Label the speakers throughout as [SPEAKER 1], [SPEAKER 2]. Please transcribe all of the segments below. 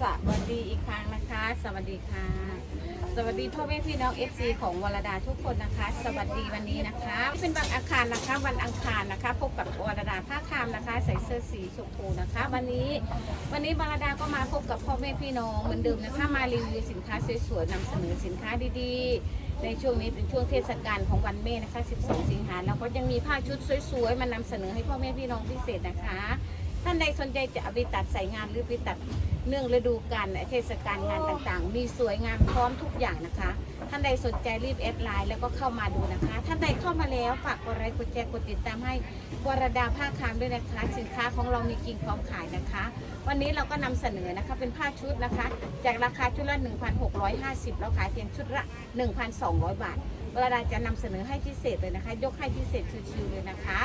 [SPEAKER 1] สวัสดีอีกครั้งนะคะ สวัสดีค่ะ สวัสดีพ่อแม่พี่น้อง FC ของวรดาทุกคนนะคะ สวัสดีวันนี้นะคะ เป็นวันอังคารนะคะ วันอังคารนะคะ พบกับวรดาผ้าคามนะคะ ใส่เสื้อสีชมพูนะคะ วันนี้วันนี้วรดาก็มาพบกับพ่อแม่พี่น้องเหมือนเดิมนะคะ มารีวิวสินค้าสวยๆนำเสนอสินค้าดีๆในช่วงนี้เป็นช่วงเทศกาลของวันแม่นะคะ 12 สิงหาเราก็ยังมีผ้าชุดสวยๆ มานำเสนอให้พ่อแม่พี่น้องพิเศษนะคะ ท่านใดสนใจจะเอาไปตัดใส่งานหรือไปตัด เนื่องฤดูกาลเทศกาลงานต่างๆ มีสวยงามพร้อมทุกอย่างนะคะ ท่านใดสนใจรีบแอดไลน์แล้วก็เข้ามาดูนะคะ ท่านใดเข้ามาแล้วฝากกดไลค์กดแชร์กดติดตามให้วรดาผ้าคามด้วยนะคะ สินค้าของเรามีจริงพร้อมขายนะคะ วันนี้เราก็นำเสนอนะคะเป็นผ้าชุดนะคะ จากราคาชุดละ 1,650เราขายเพียงชุดละ 1,200 บาทวรดาจะนำเสนอให้พิเศษเลยนะคะ ยกให้พิเศษชิวๆเลยนะคะ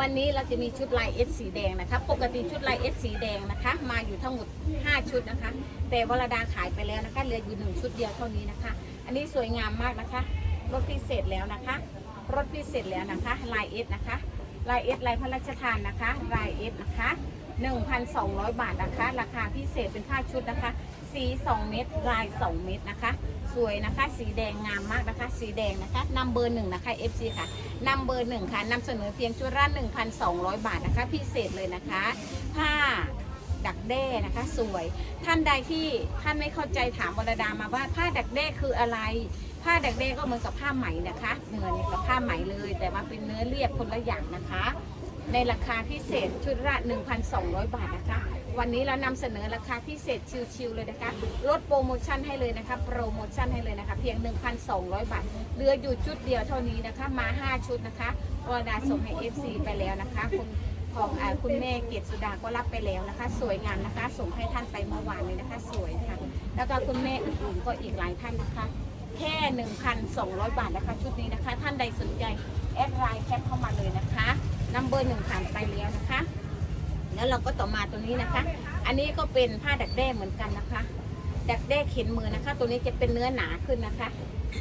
[SPEAKER 1] วันนี้เราจะมีชุดลายเอสสีแดงนะคะ ปกติชุดลายเอสสีแดงนะคะ มาอยู่ทั้งหมด 5 ชุดนะคะ แต่วรดาขายไปแล้วนะคะ เหลืออยู่หนึ่งชุดเดียวเท่านี้นะคะ อันนี้สวยงามมากนะคะรถพิเศษแล้วนะคะรถพิเศษแล้วนะคะ ลายเอสนะคะ ลายเอสลายพระราชทานนะคะ ลายเอสนะคะ 1,200 บาทนะคะ ราคาพิเศษเป็นผ้าชุดนะคะ สี 2 เม็ดลาย 2 เม็ดนะคะ สวยนะคะ สีแดงงามมากนะคะ สีแดงนะคะนำเบอร์หนึ่งนะคะ FC ค่ะนำเบอร์หนึ่งค่ะนำเสนอเพียงชุดละ1,200 บาทนะคะ พิเศษเลยนะคะ ผ้าดักแด้นะคะ สวย ท่านใดที่ท่านไม่เข้าใจถามวรดามาว่าผ้าดักแด้คืออะไรผ้าดักแด้ก็เหมือนกับผ้าไหมนะคะเหมือนกับผ้าไหมเลย แต่ว่าเป็นเนื้อเรียบคนละอย่างนะคะ ในราคาพิเศษชุดละ1,200 บาทนะคะ วันนี้เรานำเสนอราคาพิเศษชิวๆเลยนะคะลดโปรโมชั่นให้เลยนะคะโปรโมชั่นให้เลยนะคะ เพียง 1,200 บาทเหลืออยู่ชุดเดียวเท่านี้นะคะมา 5 ชุดนะคะวรดาส่งให้ FC ไปแล้วนะคะคุณของอาคุณแม่เกศสุดาก็รับไปแล้วนะคะ สวยงามนะคะ ส่งให้ท่านไปเมื่อวานเลยนะคะ สวยค่ะ แล้วก็คุณแม่อื่นๆก็อีกหลายท่านนะคะ แค่ 1,200 บาทนะคะ ชุดนี้นะคะ ท่านใดสนใจแอดไลน์แคปเข้ามาเลยนะคะนัมเบอร์หนึ่งผ่านไปแล้วนะคะ แล้วเราก็ต่อมาตัวนี้นะคะ อันนี้ก็เป็นผ้าดักแด้เหมือนกันนะคะ ดักแด้เข็นมือนะคะ ตัวนี้จะเป็นเนื้อหนาขึ้นนะคะ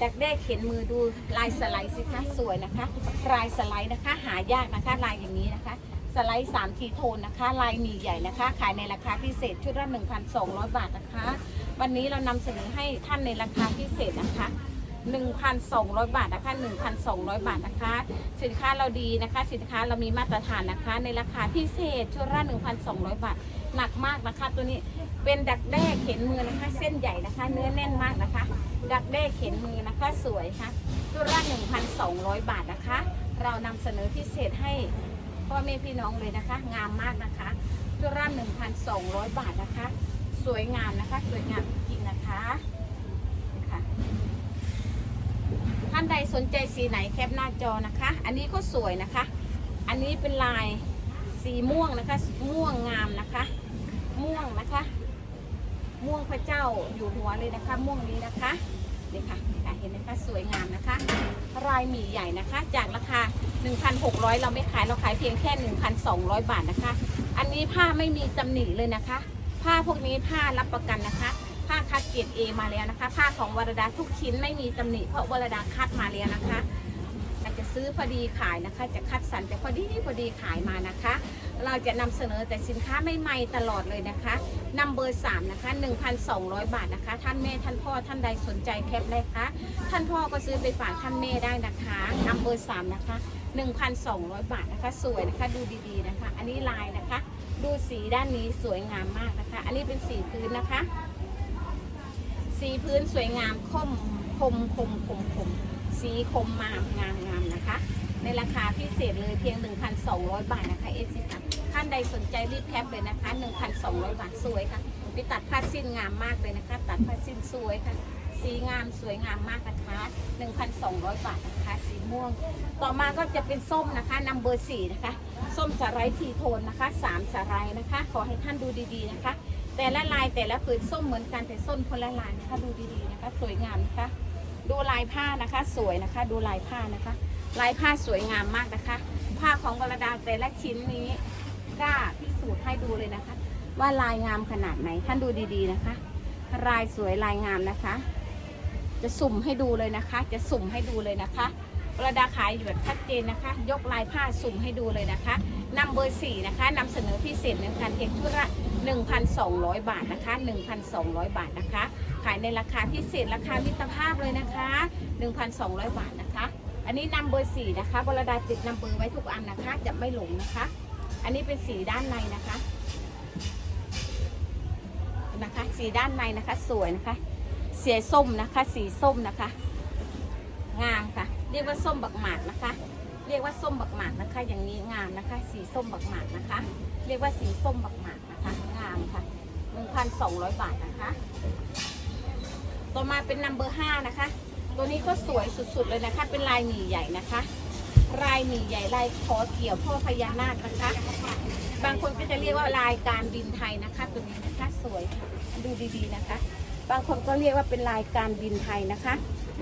[SPEAKER 1] ดักแด้เข็นมือดูลายสไลด์สิคะสวยนะคะ ลายสไลด์นะคะ หายากนะคะ ลายอย่างนี้นะคะ สไลด์3ทีโทนนะคะ ลายมีใหญ่นะคะ ขายในราคาพิเศษชุดละ1,200 บาทนะคะ วันนี้เรานำเสนอให้ท่านในราคาพิเศษนะคะ 1,200 บาทนะคะ 1,200 บาทนะคะ สินค้าเราดีนะคะ สินค้าเรามีมาตรฐานนะคะ ในราคาพิเศษชุดละ1,200 บาท หนักมากนะคะ ตัวนี้เป็นดักแด้เข็นมือนะคะ เส้นใหญ่นะคะ เนื้อแน่นมากนะคะ ดักแด้เข็นมือนะคะสวยค่ะชุดละ1,200 บาทนะคะ เรานำเสนอพิเศษให้พ่อแม่พี่น้องเลยนะคะ งามมากนะคะชุดละ1,200 บาทนะคะ สวยงามนะคะ สวยงามจริงๆนะคะนี่ค่ะ ท่านใดสนใจสีไหนแคปหน้าจอนะคะ อันนี้ก็สวยนะคะ อันนี้เป็นลายสีม่วงนะคะ ม่วงงามนะคะ ม่วงนะคะ ม่วงพระเจ้าอยู่หัวเลยนะคะ ม่วงนี้นะคะนี่ค่ะเห็นไหมคะสวยงามนะคะลายหมี่ใหญ่นะคะ จากราคา 1,600 เราไม่ขายเราขายเพียงแค่ 1,200 บาทนะคะ อันนี้ผ้าไม่มีตำหนิเลยนะคะ ผ้าพวกนี้ผ้ารับประกันนะคะ คัดเกรดเอมาแล้วนะคะ ผ้าของวรดาทุกชิ้นไม่มีตำหนิเพราะวรดาคัดมาแล้วนะคะอาจจะซื้อพอดีขายนะคะ จะคัดสรรแต่พอดีพอดีขายมานะคะ เราจะนำเสนอแต่สินค้าใหม่ๆตลอดเลยนะคะนำเบอร์3นะคะ1,200 บาทนะคะ ท่านแม่ท่านพ่อท่านใดสนใจแคปเลยคะท่านพ่อก็ซื้อไปฝากท่านแม่ได้นะคะนำเบอร์3นะคะ 1,200 บาทนะคะ สวยนะคะดูดีๆนะคะ อันนี้ลายนะคะดูสีด้านนี้สวยงามมากนะคะ อันนี้เป็นสีพื้นนะคะ สีพื้นสวยงามคมคมคมคมคมสีคมมามงามงามนะคะ ในราคาพิเศษเลยเพียง 1,200 บาทนะคะเอซีค่ะท่านใดสนใจรีบแคปเลยนะคะ 1,200 บาทสวยค่ะไปตัดผ้าสิ้นงามมากเลยนะคะ ตัดผ้าสิ้นสวยค่ะสีงามสวยงามมากนะคะ 1,200 บาทนะคะ สีม่วง ต่อมาก็จะเป็นส้มนะคะนำเบอร์สี่นะคะ ส้มสไลด์ทีโทนนะคะสามสไลด์นะคะ ขอให้ท่านดูดีๆนะคะ แต่ละลายแต่ละผืนส้มเหมือนกันแต่ส้มคนละลายนะคะดูดีๆนะคะสวยงามนะคะ ดูลายผ้านะคะ สวยนะคะ ดูลายผ้านะคะ ลายผ้าสวยงามมากนะคะ ผ้าของวรดาแต่ละชิ้นนี้กล้าพิสูจน์ให้ดูเลยนะคะ ว่าลายงามขนาดไหนท่านดูดีๆนะคะ ลายสวยลายงามนะคะ จะสุ่มให้ดูเลยนะคะ จะสุ่มให้ดูเลยนะคะ วรดาขายอยู่แบบชัดเจนนะคะ ยกลายผ้าสุ่มให้ดูเลยนะคะนำเบอร์สี่นะคะนำเสนอพิเศษในการเพียงชุดละ1,200 บาทนะคะ 1,200 บาทนะคะ ขายในราคาพิเศษราคามิตรภาพเลยนะคะ 1,200 บาทนะคะ อันนี้นำเบอร์สี่นะคะบรดาติดนำเบอร์ไว้ทุกอันนะคะ จะไม่หลงนะคะ อันนี้เป็นสีด้านในนะคะนะคะ สีด้านในนะคะสวยนะคะ เสียส้มนะคะ สีส้มนะคะ งาม เรียกว่าส้มบักหมากนะคะ เรียกว่าส้มบักหมากนะคะ อย่างนี้งามนะคะ สีส้มบักหมากนะคะ เรียกว่าสีส้มบักหมากนะคะ งามค่ะ1,200บาทนะคะ ต่อมาเป็นนัมเบอร์ห้านะคะ ตัวนี้ก็สวยสุดๆเลยนะคะ เป็นลายหมี่ใหญ่นะคะ ลายหมี่ใหญ่ลายคอเกี่ยวพ่อพญานาคนะคะ บางคนก็จะเรียกว่าลายการบินไทยนะคะ ตัวนี้นะคะสวยค่ะดูดีๆนะคะ บางคนก็เรียกว่าเป็นลายการบินไทยนะคะ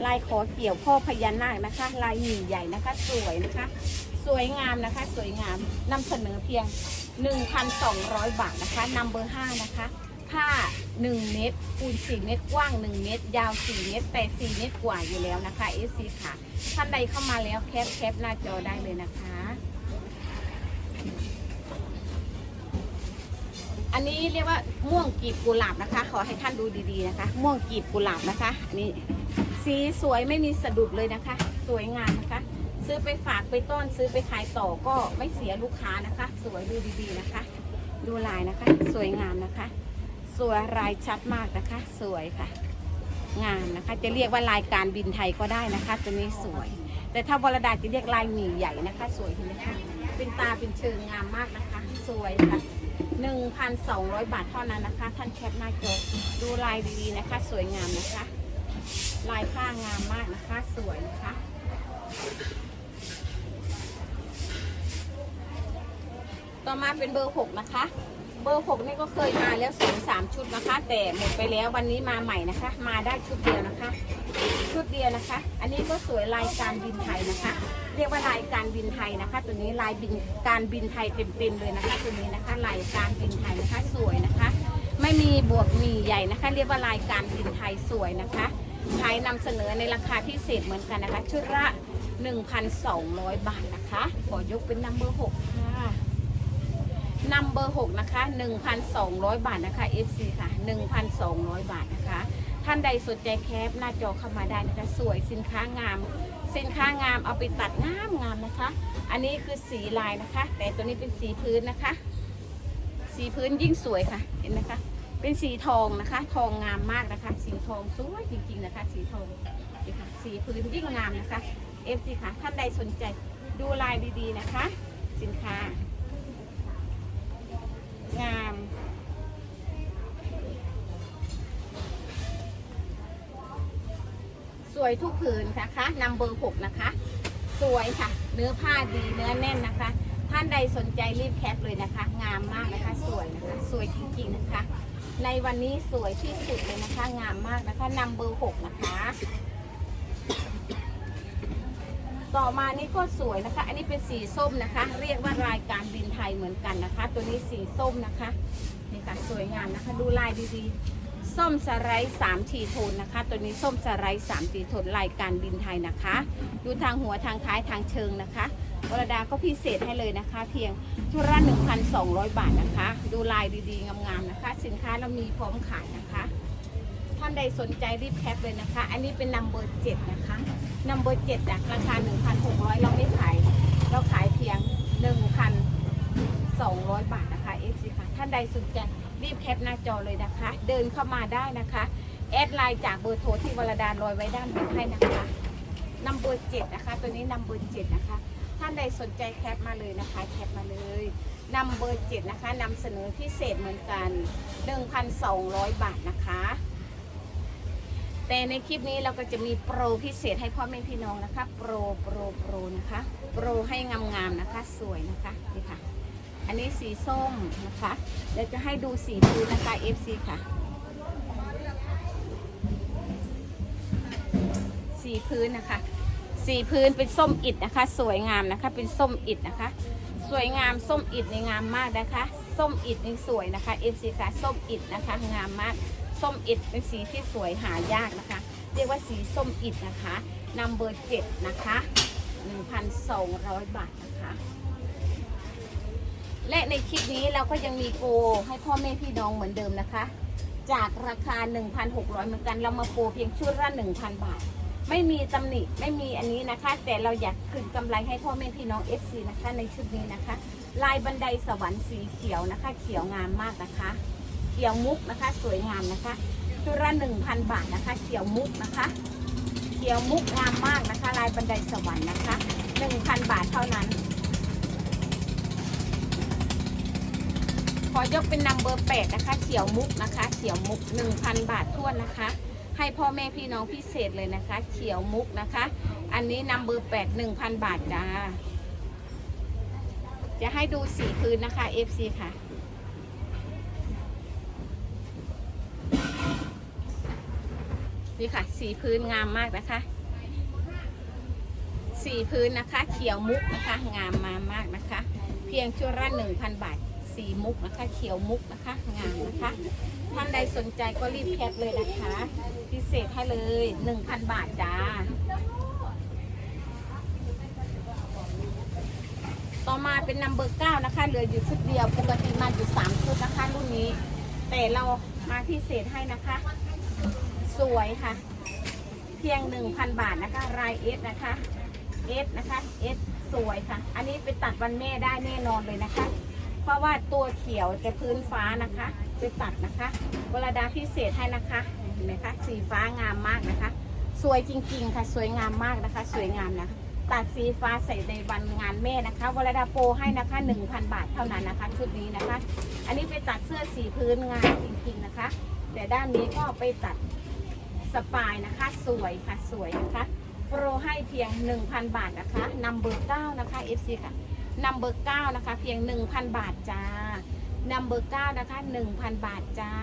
[SPEAKER 1] ลายขอเกี่ยวพ่อพญานาคนะคะ ลายหมี่ใหญ่นะคะ สวยนะคะ สวยงามนะคะ สวยงามนำเสนอเพียง 1,200 บาทนะคะนัมเบอร์5นะคะผ้า 1 เมตรคูณ4เมตรกว้าง 1 เมตร ยาว 4 เมตร แต่ 4 เมตรกว่าอยู่แล้วนะคะ FC ค่ะ ท่านใดเข้ามาแล้วแคปแคปหน้าจอได้เลยนะคะ อันนี้เรียกว่าม่วงกีบกุหลาบนะคะ ขอให้ท่านดูดีๆนะคะ ม่วงกีบกุหลาบนะคะอันนี่สีสวยไม่มีสะดุดเลยนะคะ สวยงามนะคะ ซื้อไปฝากไปต้อนซื้อไปขายต่อก็ไม่เสียลูกค้านะคะ สวยดูดีๆนะคะ ดูลายนะคะ สวยงามนะคะ สวยลายชัดมากนะคะ สวยค่ะ งามนะคะ จะเรียกว่าลายการบินไทยก็ได้นะคะ ตัวนี้สวย แต่ถ้าวรดาจะเรียกลายหมีใหญ่นะคะ สวยเห็นไหมคะเป็นตาเป็นเชิงงามมากนะคะ สวยค่ะ 1,200 บาทเท่านั้นนะคะ ท่านแคปหน้าจอดูลายดีๆนะคะ สวยงามนะคะ ลายผ้างามมากนะคะ สวยนะคะต่อมาเป็นเบอร์ 6 นะคะ เบอร์6นี่ก็เคยมาแล้วสองสามชุดนะคะ แต่หมดไปแล้ววันนี้มาใหม่นะคะ มาได้ชุดเดียวนะคะ ชุดเดียวนะคะ อันนี้ก็สวยลายการบินไทยนะคะ เรียกว่าลายการบินไทยนะคะ ตัวนี้ลายบินการบินไทยเต็มๆเลยนะคะ ตัวนี้นะคะลายการบินไทยนะคะสวยนะคะ ไม่มีบวกมีใหญ่นะคะ เรียกว่าลายการบินไทยสวยนะคะขายนำเสนอในราคาพิเศษเหมือนกันนะคะ ชุดละ 1,200 บาทนะคะ ขอยกเป็นนัมเบอร์6ค่ะ นัมเบอร์6นะคะ 1,200 บาทนะคะ FC ค่ะ 1,200 บาทนะคะ ท่านใดสนใจแคปหน้าจอเข้ามาได้นะคะ สวยสินค้างาม สินค้างามเอาไปตัดงามงามนะคะ อันนี้คือสีลายนะคะ แต่ตัวนี้เป็นสีพื้นนะคะ สีพื้นยิ่งสวยค่ะ เห็นไหมคะ เป็นสีทองนะคะ ทองงามมากนะคะ สีทองสวยจริงๆนะคะ สีทองนี่ค่ะ สีพื้นยิ่งงามนะคะ FC ค่ะ ท่านใดสนใจดูลายดีๆนะคะ สินค้า งาม สวยทุกผืนนะคะนำเบอร์หกนะคะ สวยค่ะ เนื้อผ้าดีเนื้อแน่นนะคะ ท่านใดสนใจรีบแคปเลยนะคะ งามมากนะคะ สวยนะคะ สวยจริงๆนะคะ ในวันนี้สวยที่สุดเลยนะคะ งามมากนะคะนำเบอร์หกนะคะ ต่อมานี่ก็สวยนะคะ อันนี้เป็นสีส้มนะคะ เรียกว่ารายการบินไทยเหมือนกันนะคะ ตัวนี้สีส้มนะคะนี่ค่ะสวยงามนะคะ ดูลายดีๆ ส้มสไลด์สามทีโทนนะคะ ตัวนี้ส้มสไลด์สามทีโทนลายการบินไทยนะคะ ดูทางหัวทางท้ายทางเชิงนะคะวรดาก็พิเศษให้เลยนะคะ เพียงชุดละ1,200 บาทนะคะ ดูลายดีๆ งามๆนะคะ สินค้าเรามีพร้อมขายนะคะ ท่านใดสนใจรีบแคปเลยนะคะ อันนี้เป็นนัมเบอร์เจ็ดนะคะ นัมเบอร์เจ็ดจากราคา 1,600 เราไม่ขาย เราขายเพียง 1,200 บาทนะคะ FC ค่ะ ท่านใดสนใจรีบแคปหน้าจอเลยนะคะ เดินเข้ามาได้นะคะ แอดไลน์จากเบอร์โทรที่วรดาลอยไว้ด้านบนให้นะคะนัมเบอร์เจ็ดนะคะ ตัวนี้นัมเบอร์เจ็ดนะคะ ท่านใดสนใจแคปมาเลยนะคะ แคปมาเลยนัมเบอร์เจ็ดนะคะนำเสนอพิเศษเหมือนกัน 1,200 บาทนะคะ แต่ในคลิปนี้เราก็จะมีโปรพิเศษให้พ่อแม่พี่น้องนะคะ โปรโปรโปรนะคะ โปรให้งามๆนะคะ สวยนะคะนี่ค่ะ อันนี้สีส้มนะคะเดี๋ยวจะให้ดูสีพื้นนะคะ FC ค่ะ สีพื้นนะคะ สีพื้นเป็นส้มอิฐนะคะ สวยงามนะคะ เป็นส้มอิฐนะคะ สวยงามส้มอิฐในงามมากนะคะ ส้มอิฐนี่สวยนะคะ FC ค่ะ ส้มอิฐนะคะ งามมาก ส้มอิฐเป็นสีที่สวยหายากนะคะ เรียกว่าสีส้มอิฐนะคะนัมเบอร์เจ็ดนะคะ1,200 บาทนะคะ และในคลิปนี้เราก็ยังมีโปรให้พ่อแม่พี่น้องเหมือนเดิมนะคะ จากราคา 1,600 เหมือนกันเรามาโปรเพียงชุดละ1,000 บาท ไม่มีตำหนิไม่มีอันนี้นะคะ แต่เราอยากคืนกำไรให้พ่อแม่พี่น้อง FC นะคะในชุดนี้นะคะ ลายบันไดสวรรค์สีเขียวนะคะ เขียวงามมากนะคะ เขียวมุกนะคะ สวยงามนะคะชุดละ1,000บาทนะคะ เขียวมุกนะคะ เขียวมุกงามมากนะคะ ลายบันไดสวรรค์นะคะ1,000บาทเท่านั้น ขอยกเป็นนัมเบอร์แปดนะคะ เขียวมุกนะคะ เขียวมุก1,000บาททั่วนะคะ ให้พ่อแม่พี่น้องพิเศษเลยนะคะ เขียวมุกนะคะ อันนี้นัมเบอร์แปด1,000บาทจ้าจะให้ดูสีพื้นนะคะ FC ค่ะ นี่ค่ะ สีพื้นงามมากนะคะ สีพื้นนะคะ เขียวมุกนะคะ งามมามากนะคะ เพียงชั่วละ1,000บาท สีมุกนะคะ เขียวมุกนะคะ งามนะคะ ท่านใดสนใจก็รีบแคปเลยนะคะ พิเศษให้เลย1,000บาทจ้า ต่อมาเป็นนัมเบอร์เก้านะคะ เหลืออยู่ชุดเดียว ปกติมาอยู่สามชุดนะคะ รุ่นนี้ แต่เรามาพิเศษให้นะคะ สวยค่ะ เพียง 1,000 บาทนะคะรายเอสนะคะเอสนะคะเอสสวยค่ะ อันนี้ไปตัดวันแม่ได้แน่นอนเลยนะคะ เพราะว่าตัวเขียวแต่พื้นฟ้านะคะไปตัดนะคะวลาดาพิเศษให้นะคะเห็นไหมคะสีฟ้างามมากนะคะ สวยจริง ๆ ค่ะ สวยงามมากนะคะ สวยงามนะตัดสีฟ้าใส่ในวันงานแม่นะคะวลาดาโปรให้นะคะ 1,000 บาทเท่านั้นนะคะชุดนี้นะคะ อันนี้ไปตัดเสื้อสีพื้นงามจริงๆนะคะ แต่ด้านนี้ก็ไปตัด สปายนะคะ สวยค่ะสวยนะคะโปรให้เพียง 1,000 บาทนะคะนัมเบอร์9นะคะ FC ค่ะนัมเบอร์9นะคะ เพียง 1,000 บาทจ้านัมเบอร์9นะคะ 1,000 บาทจ้า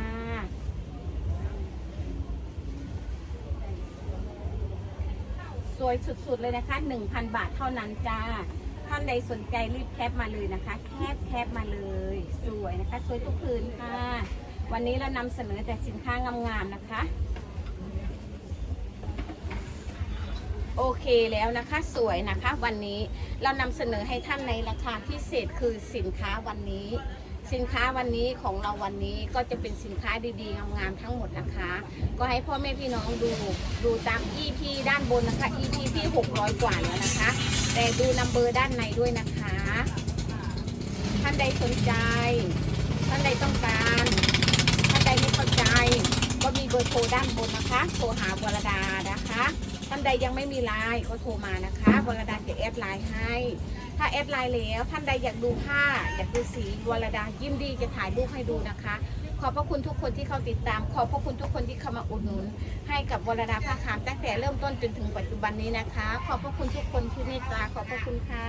[SPEAKER 1] สวยสุดๆเลยนะคะ 1,000 บาทเท่านั้นจ้าท่านใดสนใจรีบแคปมาเลยนะคะ แคปแคปมาเลย สวยนะคะ สวยทุกคืนค่ะ วันนี้เรานำเสนอแต่สินค้างามๆนะคะ โอเคแล้วนะคะสวยนะคะวันนี้เรานำเสนอให้ท่านในราคาพิเศษคือสินค้าวันนี้ สินค้าวันนี้ของเราวันนี้ก็จะเป็นสินค้าดีๆงามๆทั้งหมดนะคะ ก็ให้พ่อแม่พี่น้องดูดูตาม EP ด้านบนนะคะ EP ที่ 600 กว่าแล้วนะคะ แต่ดูนัมเบอร์ด้านในด้วยนะคะ ท่านใดสนใจ ท่านใดต้องการท่านใดไม่เข้าใจ ก็มีเบอร์โทรด้านบนนะคะโทรหาวรดานะคะ ท่านใดยังไม่มีไลน์ก็โทรมานะคะวรดาจะแอดไลน์ให้ ถ้าแอดไลน์แล้วท่านใดอยากดูผ้า อยากดูสีวรดายินดีจะถ่ายรูปให้ดูนะคะ ขอบพระคุณทุกคนที่เข้าติดตาม ขอบพระคุณทุกคนที่เข้ามาอุดหนุน ให้กับวรดาผ้าขามตั้งแต่เริ่มต้นจนถึงปัจจุบันนี้นะคะ ขอบพระคุณทุกคนที่เมตตาขอบพระคุณค่ะ